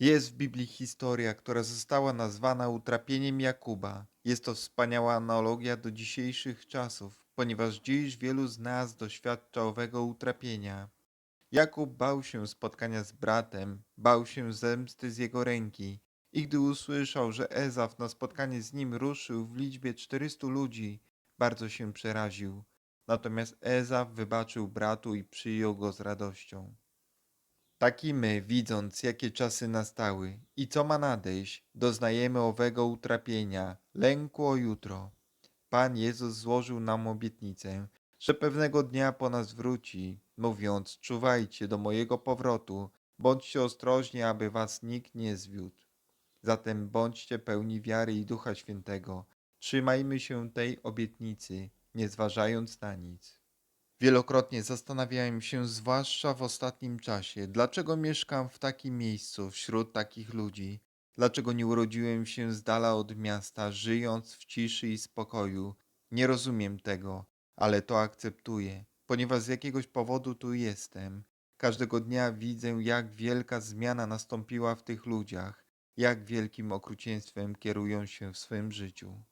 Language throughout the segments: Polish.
Jest w Biblii historia, która została nazwana utrapieniem Jakuba. Jest to wspaniała analogia do dzisiejszych czasów, ponieważ dziś wielu z nas doświadcza owego utrapienia. Jakub bał się spotkania z bratem, bał się zemsty z jego ręki i gdy usłyszał, że Ezaf na spotkanie z nim ruszył w liczbie 400 ludzi, bardzo się przeraził. Natomiast Ezaf wybaczył bratu i przyjął go z radością. Tak i my, widząc, jakie czasy nastały i co ma nadejść, doznajemy owego utrapienia, lęku o jutro. Pan Jezus złożył nam obietnicę, że pewnego dnia po nas wróci, mówiąc: Czuwajcie do mojego powrotu, bądźcie ostrożni, aby was nikt nie zwiódł. Zatem bądźcie pełni wiary i Ducha Świętego. Trzymajmy się tej obietnicy, nie zważając na nic. Wielokrotnie zastanawiałem się, zwłaszcza w ostatnim czasie, dlaczego mieszkam w takim miejscu, wśród takich ludzi, dlaczego nie urodziłem się z dala od miasta, żyjąc w ciszy i spokoju. Nie rozumiem tego, ale to akceptuję, ponieważ z jakiegoś powodu tu jestem. Każdego dnia widzę, jak wielka zmiana nastąpiła w tych ludziach, jak wielkim okrucieństwem kierują się w swym życiu.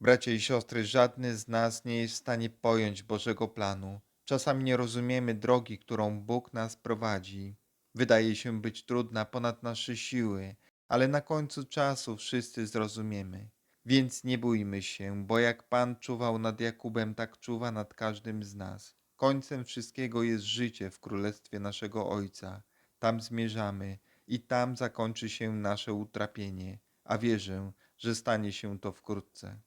Bracia i siostry, żadny z nas nie jest w stanie pojąć Bożego planu. Czasami nie rozumiemy drogi, którą Bóg nas prowadzi. Wydaje się być trudna ponad nasze siły, ale na końcu czasu wszyscy zrozumiemy. Więc nie bójmy się, bo jak Pan czuwał nad Jakubem, tak czuwa nad każdym z nas. Końcem wszystkiego jest życie w królestwie naszego Ojca. Tam zmierzamy i tam zakończy się nasze utrapienie, a wierzę, że stanie się to wkrótce.